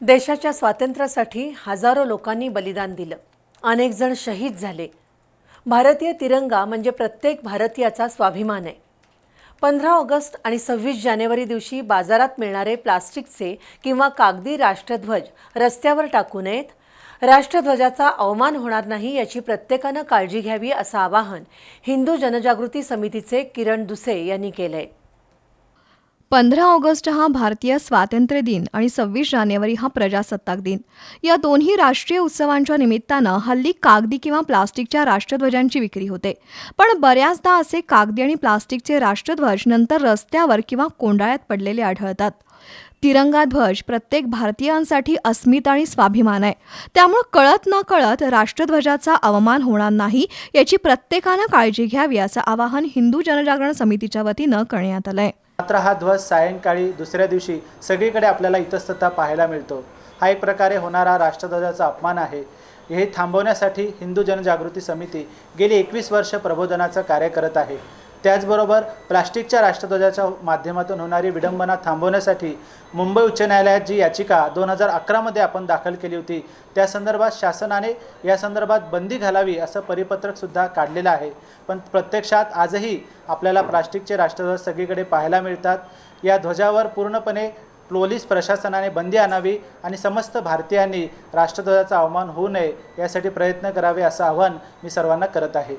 देशाच्या स्वातंत्र्यासाठी हजारो लोकांनी बलिदान दिलं. अनेक जण शहीद झाले. भारतीय तिरंगा म्हणजे प्रत्येक भारतीयाचा स्वाभिमान आहे. पंधरा ऑगस्ट आणि सव्वीस जानेवारी दिवशी बाजारात मिळणारे प्लास्टिकचे किंवा कागदी राष्ट्रध्वज रस्त्यावर टाकू नयेत. राष्ट्रध्वजाचा अवमान होणार नाही याची प्रत्येकानं काळजी घ्यावी असं आवाहन हिंदू जनजागृती समितीचे किरण दुसे यांनी केलं आहे पंधरा ऑगस्ट हा भारतीय स्वातंत्र्य दिन आणि सव्वीस जानेवारी हा प्रजासत्ताक दिन. या दोन्ही राष्ट्रीय उत्सवांच्या निमित्तानं हल्ली कागदी किंवा प्लास्टिकच्या राष्ट्रध्वजांची विक्री होते. पण बऱ्याचदा असे कागदी आणि प्लास्टिकचे राष्ट्रध्वज नंतर रस्त्यावर किंवा कोंडाळ्यात पडलेले आढळतात. तिरंगा ध्वज प्रत्येक भारतीयांसाठी अस्मिता आणि स्वाभिमान आहे. त्यामुळं कळत न कळत राष्ट्रध्वजाचा अवमान होणार नाही याची प्रत्येकानं काळजी घ्यावी असं आवाहन हिंदू जनजागरण समितीच्या वतीनं करण्यात आहे मात्र हा ध्वज सायंकाळी दुसऱ्या दिवशी सगळीकडे आपल्याला इतस्तता पाहायला मिळतो. हा एक प्रकारे होणारा राष्ट्रध्वजाचा अपमान आहे. हे थांबवण्यासाठी हिंदू जनजागृती समिती गेली एकवीस वर्ष प्रबोधनाचं कार्य करत आहे. त्याचबरोबर प्लास्टिकच्या राष्ट्रध्वजाच्या माध्यमातून होणारी विडंबना थांबवण्यासाठी मुंबई उच्च न्यायालयात जी याचिका दोन हजार अकरामध्ये आपण दाखल केली होती त्या संदर्भात शासनाने या संदर्भात बंदी घालावी असं परिपत्रकसुद्धा काढलेलं आहे. पण प्रत्यक्षात आजही आपल्याला प्लास्टिकचे राष्ट्रध्वज सगळीकडे पाहायला मिळतात. या ध्वजावर पूर्णपणे पोलीस प्रशासनाने बंदी आणावी आणि समस्त भारतीयांनी राष्ट्रध्वजाचा अवमान होऊ नये यासाठी प्रयत्न करावे असं आवाहन मी सर्वांना करत आहे.